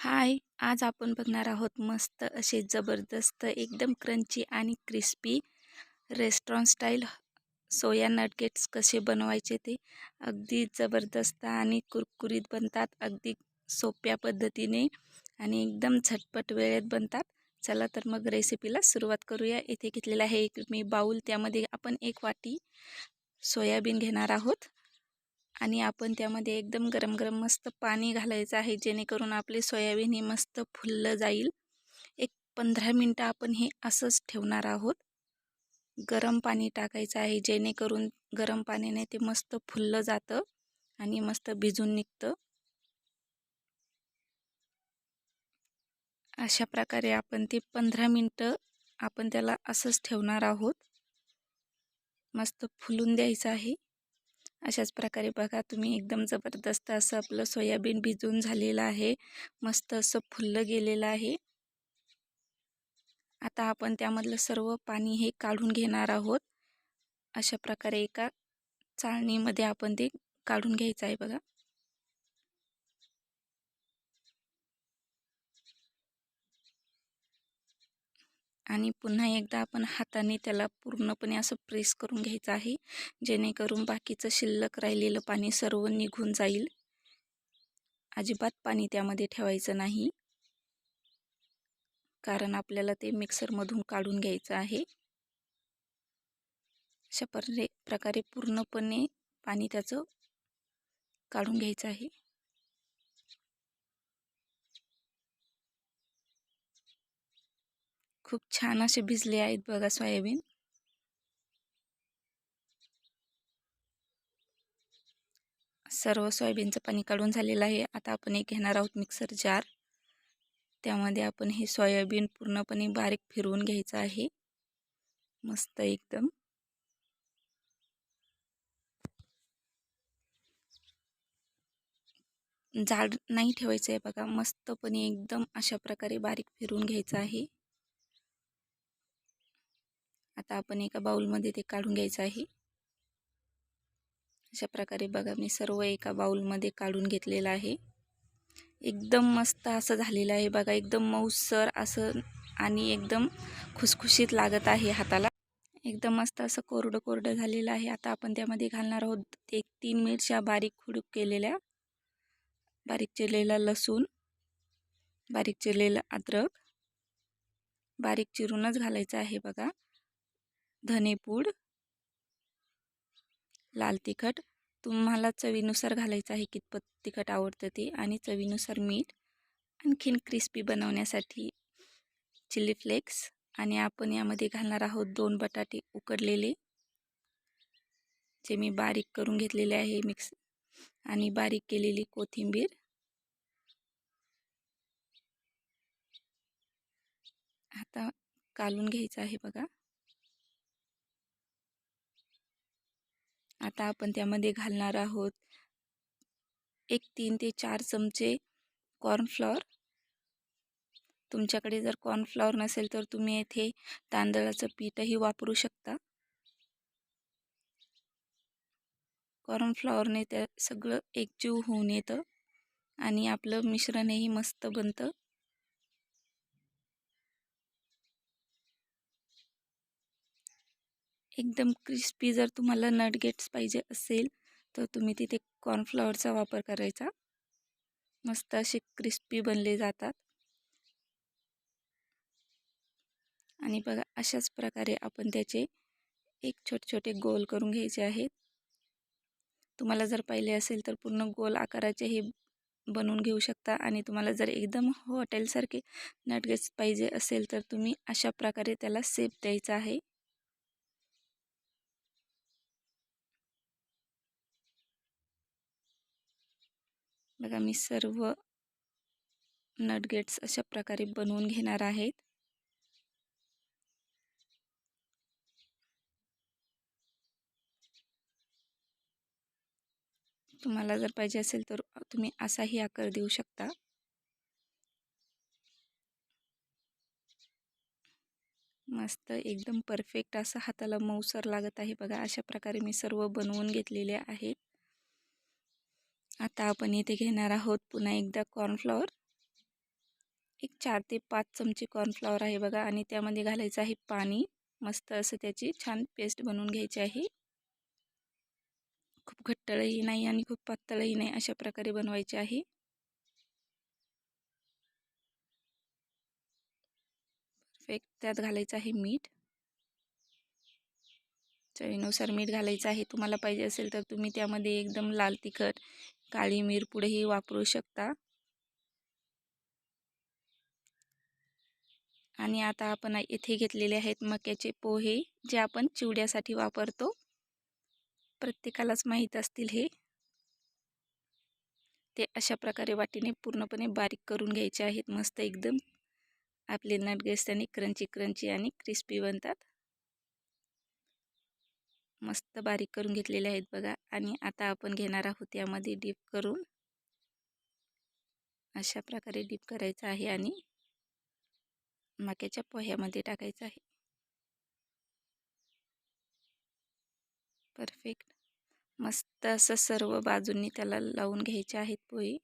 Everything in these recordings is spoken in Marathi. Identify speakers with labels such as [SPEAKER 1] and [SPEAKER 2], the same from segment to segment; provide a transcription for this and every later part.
[SPEAKER 1] हाय आज आपण बघणार आहोत मस्त असे जबरदस्त एकदम क्रंची आणि crispy restaurant style soya nuggets कसे बनवायचे ते अगदी जबरदस्त आणि कुरकुरीत बनतात अगदी सोप्या पद्धतीने आणि एकदम झटपट वेळेत बनतात. चला तर मग रेसिपीला सुरुवात करूया. इथे घेतलेला आहे एक मी बाऊल त्यामध्ये आपण एक वाटी सोयाबीन घेणार आहोत. आणि आपण त्यामध्ये एकदम गरम गरम मस्त पाणी घालायचं आहे जेणेकरून आपले सोयाबीन हे मस्त फुललं जाईल. एक पंधरा मिनटं आपण हे असंच ठेवणार आहोत. गरम पाणी टाकायचं आहे जेणेकरून गरम पाण्याने ते मस्त फुललं जातं आणि मस्त भिजून निघतं. अशा प्रकारे आपण ते पंधरा मिनटं आपण त्याला असंच ठेवणार आहोत. मस्त फुलून द्यायचं आहे. अशाच प्रकारे बघा तुम्ही एकदम जबरदस्त असं आपलं सोयाबीन भिजून झालेलं आहे. मस्त असं फुललं गेलेलं आहे. आता आपण त्यामधलं सर्व पाणी हे काढून घेणार आहोत. अशा प्रकारे एका चाळणीमध्ये आपण ते काढून घ्यायचं आहे बघा. आणि पुन्हा एकदा आपण हाताने त्याला पूर्णपणे असं प्रेस करून घ्यायचं आहे जेणेकरून बाकीचं शिल्लक राहिलेलं पाणी सर्व निघून जाईल. अजिबात पाणी त्यामध्ये ठेवायचं नाही. कारण आपल्याला ते मिक्सरमधून काढून घ्यायचं आहे. अशा प्रकारे पूर्णपणे पाणी त्याचं काढून घ्यायचं आहे. खूप छान असे भिजले आहेत बघा सोयाबीन. सर्व सोयाबीनचं पाणी काढून झालेलं आहे. आता आपण एक घेणार आहोत मिक्सर जार. त्यामध्ये आपण हे सोयाबीन पूर्णपणे बारीक फिरवून घ्यायचं आहे. मस्त एकदम. जाड नाही ठेवायचं आहे बघा. मस्तपणे एकदम अशा प्रकारे बारीक फिरवून घ्यायचं आहे. आता आपण एका बाउलमध्ये ते काढून घ्यायचं आहे. अशा प्रकारे बघा मी सर्व एका बाउलमध्ये काढून घेतलेलं आहे. एकदम मस्त असं झालेलं आहे बघा एकदम मऊसर असं आणि एकदम खुसखुशीत लागत आहे हाताला. एकदम मस्त असं कोरडं कोरडं झालेलं आहे. आता आपण त्यामध्ये घालणार आहोत एक तीन मिरच्या बारीक खुडूक केलेल्या बारीक चिरलेला लसूण बारीक चिरलेलं अद्रक बारीक चिरूनच घालायचं आहे बघा. धनेपूड लाल तिखट. तुम्हाला चवीनुसार घालायचं आहे कितपत तिखट आवडतं ते. आणि चवीनुसार मीठ. आणखीन क्रिस्पी बनवण्यासाठी चिली फ्लेक्स आणि आपण यामध्ये घालणार आहोत दोन बटाटे उकडलेले जे मी बारीक करून घेतलेले आहे मिक्स आणि बारीक केलेली कोथिंबीर. आता कालून घ्यायचं आहे बघा. आता आपण त्यामध्ये घालणार आहोत एक तीन ते चार चमचे कॉर्नफ्लॉवर तुमच्याकडे जर कॉर्नफ्लॉवर नसेल तर तुम्ही येथे तांदळाचं पीठही वापरू शकता. कॉर्नफ्लॉवरने त्या सगळं एकजीव होऊन येतं आणि आपलं मिश्रणही मस्त बनतं. एकदम क्रिस्पी जर तुम्हाला नटगेट्स पाहिजे असेल तर तुम्ही तिथे कॉर्नफ्लॉवरचा वापर करायचा. मस्त असे क्रिस्पी बनले जातात. आणि बघा अशाच प्रकारे आपण त्याचे एक छोटे छोटे गोल करून घ्यायचे आहेत. तुम्हाला जर पाहिले असेल तर पूर्ण गोल आकाराचे हे बनवून घेऊ शकता. आणि तुम्हाला जर एकदम हॉटेलसारखे नटगेट्स पाहिजे असेल तर तुम्ही अशा प्रकारे त्याला सेप द्यायचा आहे. बघा मी सर्व नटगेट्स अशा प्रकारे बनवून घेणार आहेत. तुम्हाला जर पाहिजे असेल तर तुम्ही असाही आकार देऊ शकता. मस्त एकदम परफेक्ट असं हाताला मऊसर लागत आहे बघा अशा प्रकारे मी सर्व बनवून घेतलेले आहेत. आता आपण इथे घेणार आहोत पुन्हा एकदा कॉर्नफ्लॉवर एक चार ते पाच चमचे कॉर्नफ्लॉवर आहे बघा. आणि त्यामध्ये घालायचं आहे पाणी. मस्त असं त्याची छान पेस्ट बनवून घ्यायची आहे. खूप घट्टळही नाही आणि खूप पातळही नाही अशा प्रकारे बनवायचे आहे. परफेक्ट त्यात घालायचं आहे मीठ. चवीनुसार मीठ घालायचं आहे तुम्हाला पाहिजे असेल तर तुम्ही त्यामध्ये एकदम लाल तिखट काळी मिरपुडही वापरू शकता. आणि आता आपण इथे घेतलेले आहेत मक्याचे पोहे जे आपण चिवड्यासाठी वापरतो. प्रत्येकालाच माहीत असतील हे. ते अशा प्रकारे वाटीने पूर्णपणे बारीक करून घ्यायचे आहेत मस्त एकदम. आपले नटगेस्ताने क्रंची क्रंची आणि क्रिस्पी बनतात. मस्त बारीक करून घेतलेले आहेत बघा. आणि आता आपण घेणार आहोत यामध्ये डीप करून. अशा प्रकारे डीप करायचं आहे आणि मक्याच्या पोह्यामध्ये टाकायचं आहे. परफेक्ट मस्त असं सर्व बाजूंनी त्याला लावून घ्यायचे आहेत पोहे.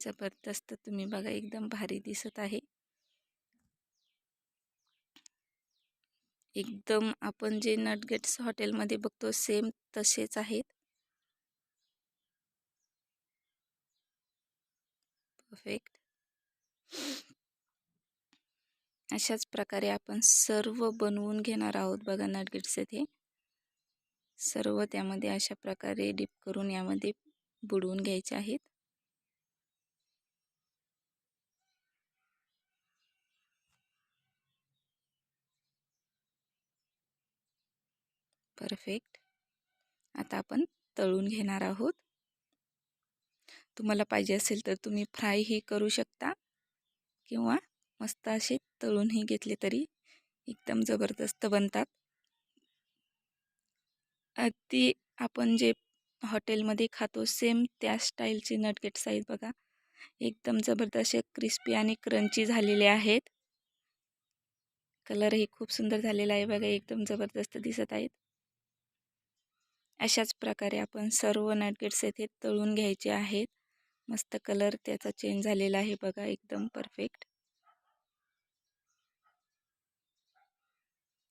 [SPEAKER 1] जबरदस्त तुम्ही बघा एकदम भारी दिसत आहे. एकदम आपण जे नटगेट्स हॉटेलमध्ये बघतो सेम तसेच आहेत. परफेक्ट. अशाच प्रकारे आपण सर्व बनवून घेणार आहोत बघा नटगेट्स येथे. सर्व त्यामध्ये अशा प्रकारे डीप करून यामध्ये बुडवून घ्यायचे आहेत. परफेक्ट आता आपण तळून घेणार आहोत. तुम्हाला पाहिजे असेल तर तुम्ही फ्रायही करू शकता. किंवा मस्त असे तळूनही घेतले तरी एकदम जबरदस्त बनतात. अगदी आपण जे हॉटेलमध्ये खातो सेम त्या स्टाईलचे नटगेट साईज बघा. एकदम जबरदस्त क्रिस्पी आणि क्रंची झालेले आहेत. कलरही खूप सुंदर झालेला आहे बघा एकदम जबरदस्त दिसत आहेत. अशाच प्रकारे आपण सर्व नटगेट्स येथे तळून घ्यायचे आहेत. मस्त कलर त्याचा चेंज झालेला आहे बघा एकदम परफेक्ट.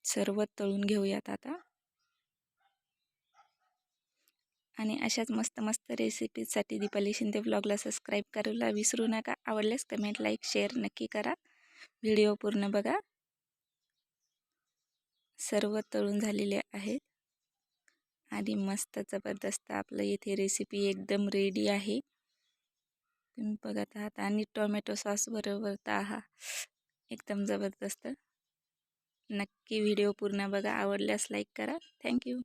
[SPEAKER 1] सर्व तळून घेऊयात आता. आणि अशाच मस्त मस्त रेसिपीजसाठी दीपाली शिंदे ब्लॉगला सबस्क्राईब करायला विसरू नका. आवडल्यास कमेंट लाईक शेअर नक्की करा. व्हिडिओ पूर्ण बघा. सर्व तळून झालेले आहेत. आणि मस्त जबरदस्त आपलं इथे रेसिपी एकदम रेडी आहे. तुम्ही बघत आहात आणि टोमॅटो सॉस बरोबर तर आहा एकदम जबरदस्त. नक्की व्हिडिओ पूर्ण बघा. आवडल्यास लाईक करा. थँक्यू